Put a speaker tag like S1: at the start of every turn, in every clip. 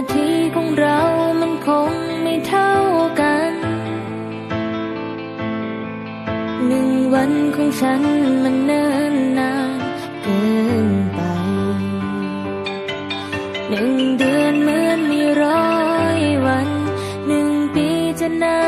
S1: นาทีของเรามันคงไม่เท่ากัน หนึ่งวันของฉันมันเนิ่นนานเกินไป หนึ่งเดือนเหมือนมีร้อยวัน หนึ่งปีจะนาน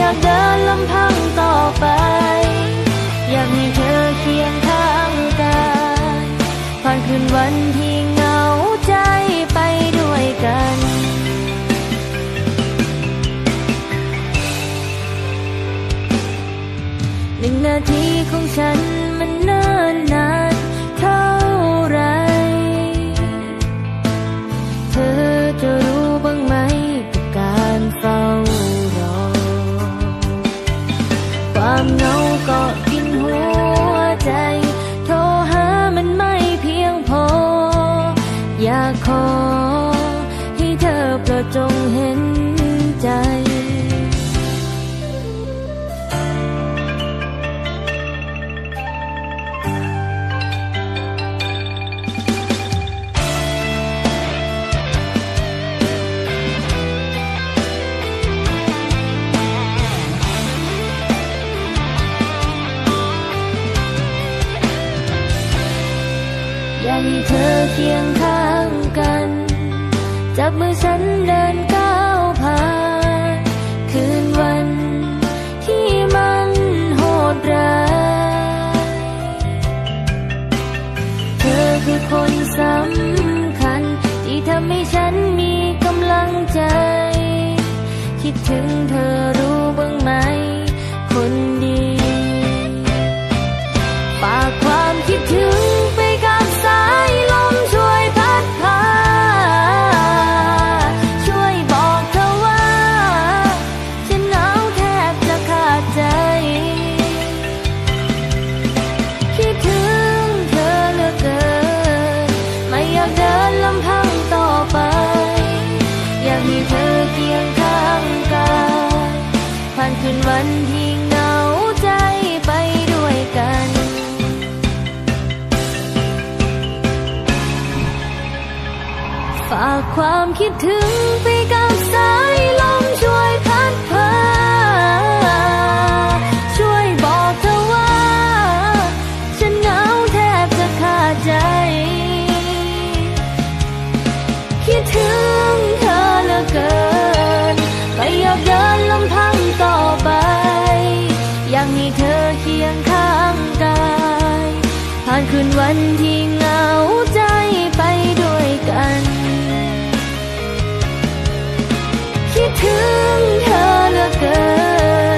S1: อยากเดินลำพังต่อไป อยากให้เธอเคียงข้างกายผ่านคืนวันที่เหงาใจไปด้วยกัน หนึ่งนาทีของฉันมันเนิ่นนาน จงเห็นใจ อยากให้เธอเคียงข้าง คิดถึงเธอรู้บ้างไหม คนดีฝากความคิดถึงไปกับสายลมช่วยพัดพา ช่วยบอกเธอว่า ฉันเหงาแทบจะขาดใจ คิดถึงเธอเหลือเกิน ไม่อยากเดินลำพังต่อไป อยากให้เธอเคียงข้าง คืนวันที่เหงาใจไปด้วยกัน ฝากความคิดถึงไปกัน วันที่เหงาใจไปด้วยกัน คิดถึงเธอเหลือเกิ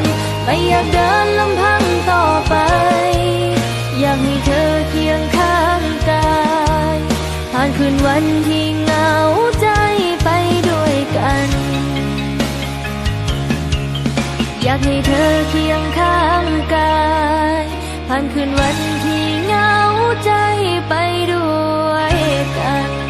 S1: น ไม่อยากเดินลำพังต่อไป อยากให้เธอเคียงข้างกายผ่านคืนวันที่เหงาใจไปด้วยกัน อยากให้เธอเคียงข้างกายผ่านคืนวันที่ ใจไปด้วยกัน